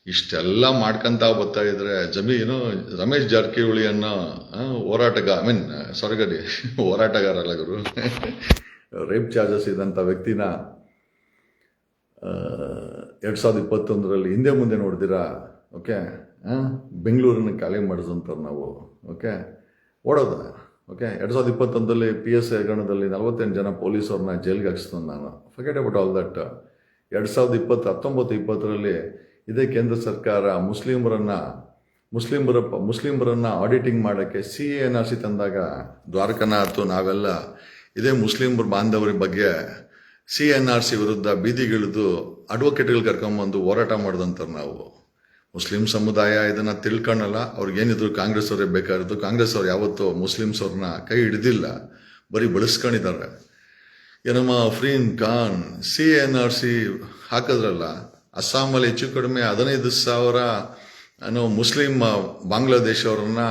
ಇಷ್ಟೆಲ್ಲ ಮಾಡ್ಕಂತ ಬರ್ತಾ ಇದ್ರೆ ಜಮೀನು ರಮೇಶ್ ಜಾರಕಿಹೊಳಿ ಅನ್ನೋ ಹೋರಾಟಗ ಐ ಮೀನ್ ಸೊರಗಡಿ ಹೋರಾಟಗಾರಲ್ಲ ಗುರು. ರೇಪ್ ಚಾರ್ಜಸ್ ಇದ್ದಂಥ ವ್ಯಕ್ತಿನ ಎರಡು ಸಾವಿರದ ಇಪ್ಪತ್ತೊಂದರಲ್ಲಿ ಹಿಂದೆ ಮುಂದೆ ನೋಡಿದಿರಾ? ಓಕೆ ಬೆಂಗಳೂರನ್ನು ಖಾಲಿ ಮಾಡಿದಂಥವ್ರು ನಾವು. ಓಕೆ ಓಡೋದ. ಓಕೆ ಎರಡು ಸಾವಿರದ ಇಪ್ಪತ್ತೊಂದರಲ್ಲಿ ಪಿ ಎಸ್ ಹಗರಣದಲ್ಲಿ ನಲವತ್ತೆಂಟು ಜನ ಪೊಲೀಸರನ್ನ ಜೈಲಿಗೆ ಹಾಕ್ಸ್ತಾನೆ ನಾನು. ಫರ್ಗೆಟ್ ಅಬೌಟ್ ಆಲ್ ದಟ್ ಎರಡು ಸಾವಿರದ ಇಪ್ಪತ್ತು ಹತ್ತೊಂಬತ್ತು, ಇಪ್ಪತ್ತರಲ್ಲಿ ಇದೇ ಕೇಂದ್ರ ಸರ್ಕಾರ ಮುಸ್ಲಿಮರನ್ನ, ಮುಸ್ಲಿಮರ, ಮುಸ್ಲಿಮರನ್ನ ಆಡಿಟಿಂಗ್ ಮಾಡೋಕ್ಕೆ ಸಿ ಎನ್ ಆರ್ ಸಿ ತಂದಾಗ ದ್ವಾರಕನಾಥ್, ನಾವೆಲ್ಲ ಇದೇ ಮುಸ್ಲಿಮರ ಬಾಂಧವರ ಬಗ್ಗೆ ಸಿ ಎನ್ ಆರ್ ಸಿ ವಿರುದ್ಧ ಬೀದಿಗಿಳಿದು ಅಡ್ವೊಕೇಟ್ಗಳು ಕರ್ಕೊಂಬಂದು ಹೋರಾಟ ಮಾಡಿದಂತಾರೆ ನಾವು. ಮುಸ್ಲಿಂ ಸಮುದಾಯ ಇದನ್ನು ತಿಳ್ಕೊಳ್ಳಲ್ಲ ಅವ್ರಿಗೇನಿದ್ರು ಕಾಂಗ್ರೆಸ್ ಅವರೇ ಬೇಕಾಗಿದ್ದು ಕಾಂಗ್ರೆಸ್ ಅವ್ರು ಯಾವತ್ತೂ ಮುಸ್ಲಿಮ್ಸ್ ಅವ್ರನ್ನ ಕೈ ಹಿಡಿದಿಲ್ಲ, ಬರೀ ಬಳಸ್ಕೊಂಡಿದ್ದಾರೆ. ಏನಮ್ಮ Afreen Khan, C N R C ಹಾಕಿದ್ರಲ್ಲ, ಅಸ್ಸಾಮಲ್ಲಿ ಹೆಚ್ಚು ಕಡಿಮೆ ಹದಿನೈದು ಸಾವಿರ, ಏನೋ ಮುಸ್ಲಿಂ ಬಾಂಗ್ಲಾದೇಶ ಅವ್ರನ್ನ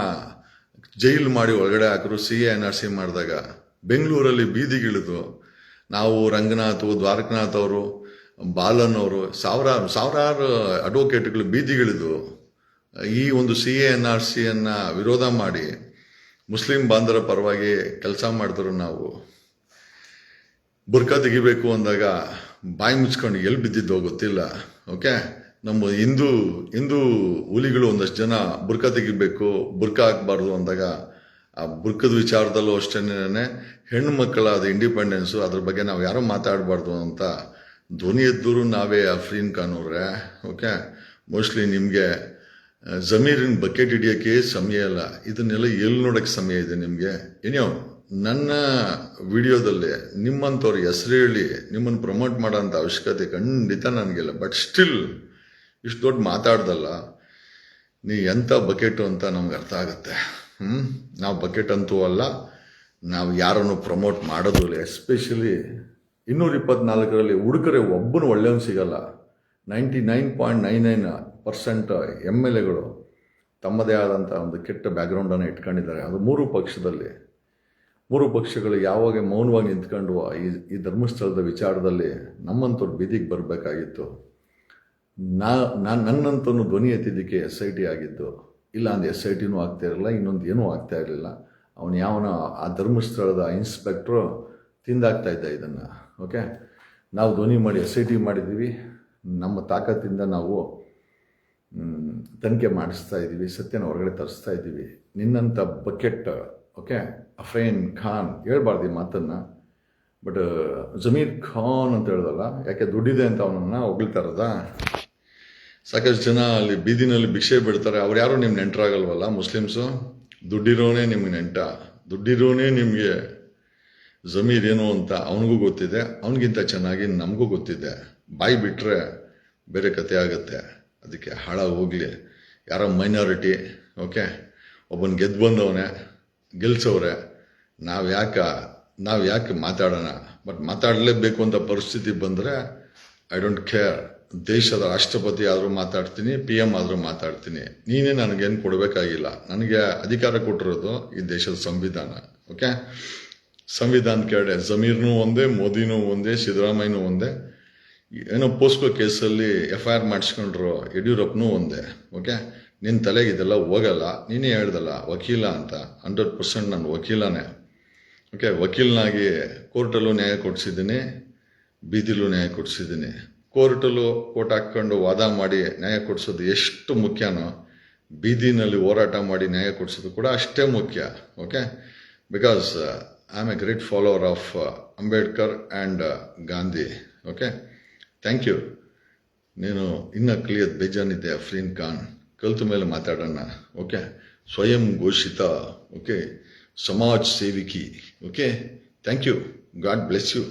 ಜೈಲು ಮಾಡಿ ಒಳಗಡೆ ಹಾಕಿದ್ರು ಸಿ ಎನ್ ಆರ್ ಸಿ ಮಾಡಿದಾಗ. ಬೆಂಗಳೂರಲ್ಲಿ ಬೀದಿಗಿಳಿದು, ನಾವು ರಂಗನಾಥ್, ದ್ವಾರಕನಾಥ್ ಅವರು ಬಾಲನ್ ಅವರು ಸಾವಿರಾರು ಸಾವಿರಾರು ಅಡ್ವೊಕೇಟ್ಗಳು ಬೀದಿಗಿಳಿದು ಈ ಒಂದು ಸಿ ಎನ್ ಆರ್ ಸಿಯನ್ನು ವಿರೋಧ ಮಾಡಿ ಮುಸ್ಲಿಂ ಬಾಂಧವರ ಪರವಾಗಿ ಕೆಲಸ ಮಾಡಿದ್ರು ನಾವು. ಬುರ್ಕ ತೆಗಿಬೇಕು ಅಂದಾಗ ಬಾಯಿ ಮುಚ್ಕೊಂಡು ಎಲ್ಲಿ ಬಿದ್ದಿದ್ದೋ ಗೊತ್ತಿಲ್ಲ ಓಕೆ ನಮ್ಮ ಹಿಂದೂ ಹಿಂದೂ ಹುಲಿಗಳು ಒಂದಷ್ಟು ಜನ ಬುರ್ಕ ತೆಗಿಬೇಕು ಬುರ್ಕ ಹಾಕ್ಬಾರ್ದು ಅಂದಾಗ ಆ ಬುರ್ಕದ ವಿಚಾರದಲ್ಲೂ ಅಷ್ಟೇನೆ. ಹೆಣ್ಣು ಮಕ್ಕಳಾದ ಇಂಡಿಪೆಂಡೆನ್ಸು ಅದ್ರ ಬಗ್ಗೆ ನಾವು ಯಾರೂ ಮಾತಾಡಬಾರ್ದು ಅಂತ ಧ್ವನಿ ಎದ್ದೂರು ನಾವೇ ಅಫ್ರೀನ್ ಖಾನ್ ಅವ್ರೆ ಓಕೆ ಮೋಸ್ಟ್ಲಿ ನಿಮಗೆ ಜಮೀರಿನ ಬಕೆಟ್ ಹಿಡಿಯೋಕ್ಕೆ ಸಮಯ ಇಲ್ಲ. ಇದನ್ನೆಲ್ಲ ಎಲ್ಲಿ ನೋಡೋಕ್ಕೆ ಸಮಯ ಇದೆ ನಿಮಗೆ? ಏನೋ ನನ್ನ ವಿಡಿಯೋದಲ್ಲಿ ನಿಮ್ಮಂಥವ್ರ ಹೆಸರು ಹೇಳಿ ನಿಮ್ಮನ್ನು ಪ್ರಮೋಟ್ ಮಾಡೋಂಥ ಅವಶ್ಯಕತೆ ಖಂಡಿತ ನನಗಿಲ್ಲ ಬಟ್ ಸ್ಟಿಲ್ ಇಷ್ಟು ದೊಡ್ಡ ಮಾತಾಡ್ದಲ್ಲ, ನೀ ಎಂಥ ಬಕೆಟು ಅಂತ ನಮ್ಗೆ ಅರ್ಥ ಆಗುತ್ತೆ. ಹ್ಞೂ ನಾವು ಬಕೆಟ್ ಅಂತೂ ಅಲ್ಲ, ನಾವು ಯಾರನ್ನು ಪ್ರಮೋಟ್ ಮಾಡೋದು ಇಲ್ಲ. ಎಸ್ಪೆಷಲಿ ಇನ್ನೂರ ಇಪ್ಪತ್ನಾಲ್ಕರಲ್ಲಿ ಹುಡುಕರೆ ಒಬ್ಬನು ಒಳ್ಳೆಯವನು ಸಿಗಲ್ಲ. Ninety nine point nine nine percent M L ಎಗಳು ತಮ್ಮದೇ ಆದಂಥ ಒಂದು ಕೆಟ್ಟ ಬ್ಯಾಕ್ಗ್ರೌಂಡನ್ನು ಇಟ್ಕೊಂಡಿದ್ದಾರೆ. ಅದು ಮೂರು ಪಕ್ಷದಲ್ಲಿ. ಮೂರು ಪಕ್ಷಗಳು ಯಾವಾಗ ಮೌನವಾಗಿ ನಿಂತ್ಕೊಂಡು ಈ ಈ ಧರ್ಮಸ್ಥಳದ ವಿಚಾರದಲ್ಲಿ ನಮ್ಮಂಥವ್ರು ಬೀದಿಗೆ ಬರಬೇಕಾಗಿತ್ತು. ನಾ ನಾನು ನನ್ನಂತೂ ಧ್ವನಿ ಎತ್ತಿದ್ದಕ್ಕೆ ಎಸ್ ಐ ಟಿ ಆಗಿದ್ದು, ಇಲ್ಲ ಅಂದ್ರೆ ಎಸ್ ಐ ಟಿನೂ ಆಗ್ತಾ ಇರಲಿಲ್ಲ, ಇನ್ನೊಂದು ಏನೂ ಆಗ್ತಾ ಇರಲಿಲ್ಲ. ಅವನು ಯಾವನ ಆ ಧರ್ಮಸ್ಥಳದ ಇನ್ಸ್ಪೆಕ್ಟ್ರು ತಿಂದಾಗ್ತಾ ಇದ್ದ ಇದನ್ನು. ಓಕೆ ನಾವು ಧ್ವನಿ ಮಾಡಿ, ಎಸ್ ಐ ಟಿ ಮಾಡಿದ್ದೀವಿ. ನಮ್ಮ ತಾಕತ್ತಿಂದ ನಾವು ತನಿಖೆ ಮಾಡಿಸ್ತಾ ಇದ್ದೀವಿ, ಸತ್ಯನ ಹೊರಗಡೆ ತರಿಸ್ತಾ ಇದ್ದೀವಿ. ನಿನ್ನಂಥ ಬಕೆಟ್ ಓಕೆ ಅಫ್ರೇನ್ ಖಾನ್, ಹೇಳ್ಬಾರ್ದು ಈ ಮಾತನ್ನು. ಬಟ್ ಜಮೀರ್ ಖಾನ್ ಅಂತ ಹೇಳ್ದಲ್ಲ, ಯಾಕೆ ದುಡ್ಡಿದೆ ಅಂತ ಅವನನ್ನು ಹೊಗಳ್ತಾರದ ಸಾಕಷ್ಟು ಜನ ಅಲ್ಲಿ ಬೀದಿನಲ್ಲಿ ಭಿಕ್ಷೆ ಬಿಡ್ತಾರೆ. ಅವ್ರು ಯಾರು ನಿಮ್ಮ ನೆಂಟರಾಗಲ್ವಲ್ಲ, ಮುಸ್ಲಿಮ್ಸು? ದುಡ್ಡಿರೋನೇ ನಿಮ್ಗೆ ನೆಂಟ. ದುಡ್ಡಿರೋನೇ ನಿಮಗೆ ಜಮೀರ್ ಏನು ಅಂತ ಅವನಿಗೂ ಗೊತ್ತಿದೆ, ಅವನಿಗಿಂತ ಚೆನ್ನಾಗಿ ನಮಗೂ ಗೊತ್ತಿದೆ. ಬಾಯಿ ಬಿಟ್ಟರೆ ಬೇರೆ ಕತೆ ಆಗುತ್ತೆ. ಅದಕ್ಕೆ ಹಾಳಾಗಿ ಹೋಗಲಿ ಯಾರೋ ಮೈನಾರಿಟಿ ಓಕೆ ಒಬ್ಬನ ಗೆದ್ದು ಬಂದವನೇ, ಗೆಲ್ಸವ್ರೆ. ನಾವು ಯಾಕೆ ನಾವು ಯಾಕೆ ಮಾತಾಡೋಣ? ಬಟ್ ಮಾತಾಡಲೇಬೇಕು ಅಂತ ಪರಿಸ್ಥಿತಿ ಬಂದರೆ ಐ ಡೋಂಟ್ ಕೇರ್ ದೇಶದ ರಾಷ್ಟ್ರಪತಿ ಆದರೂ ಮಾತಾಡ್ತೀನಿ ಪಿ ಎಂ ಆದರೂ ಮಾತಾಡ್ತೀನಿ. ನೀನೇ ನನಗೇನು ಕೊಡಬೇಕಾಗಿಲ್ಲ. ನನಗೆ ಅಧಿಕಾರ ಕೊಟ್ಟಿರೋದು ಈ ದೇಶದ ಸಂವಿಧಾನ ಓಕೆ ಸಂವಿಧಾನ ಕೆಳಗಡೆ ಜಮೀರ್ನೂ ಒಂದೇ, ಮೋದಿನೂ ಒಂದೇ, ಸಿದ್ದರಾಮಯ್ಯನೂ ಒಂದೇ. ಏನೋ ಪೋಸ್ಕೋ ಕೇಸಲ್ಲಿ ಎಫ್ ಐ ಆರ್ ಮಾಡಿಸ್ಕೊಂಡ್ರು ಯಡಿಯೂರಪ್ಪನೂ ಒಂದೇ, ಓಕೆ? ನಿನ್ನ ತಲೆಗೆ ಇದೆಲ್ಲ ಹೋಗಲ್ಲ, ನೀನೇ ಹೇಳ್ದಲ್ಲ, ವಕೀಲ ಅಂತ, ಹಂಡ್ರೆಡ್ ಪರ್ಸೆಂಟ್ ನಾನು ವಕೀಲನೇ. ಓಕೆ? ವಕೀಲನಾಗಿ ಕೋರ್ಟಲ್ಲೂ ನ್ಯಾಯ ಕೊಡಿಸಿದ್ದೀನಿ, ಬೀದಿಲೂ ನ್ಯಾಯ ಕೊಡಿಸಿದ್ದೀನಿ. ಕೋರ್ಟಲ್ಲೂ ಕೋರ್ಟ್ ಹಾಕ್ಕೊಂಡು ವಾದ ಮಾಡಿ ನ್ಯಾಯ ಕೊಡಿಸೋದು ಎಷ್ಟು ಮುಖ್ಯನೋ, ಬೀದಿನಲ್ಲಿ ಹೋರಾಟ ಮಾಡಿ ನ್ಯಾಯ ಕೊಡಿಸೋದು ಕೂಡ ಅಷ್ಟೇ ಮುಖ್ಯ, okay? Because I am a great follower of Ambedkar and Gandhi okay thank you ನೀನು ಇನ್ನೂ ಕಲಿಯೋದು ಬೇಜಾನಿದೆ ಅಫ್ರೀನ್ ಖಾನ್. ಕಲಿತ ಮೇಲೆ ಮಾತಾಡೋಣ ಓಕೆ ಸ್ವಯಂ ಘೋಷಿತ ಓಕೆ ಸಮಾಜ್ ಸೇವಿಕಿ okay thank you God bless you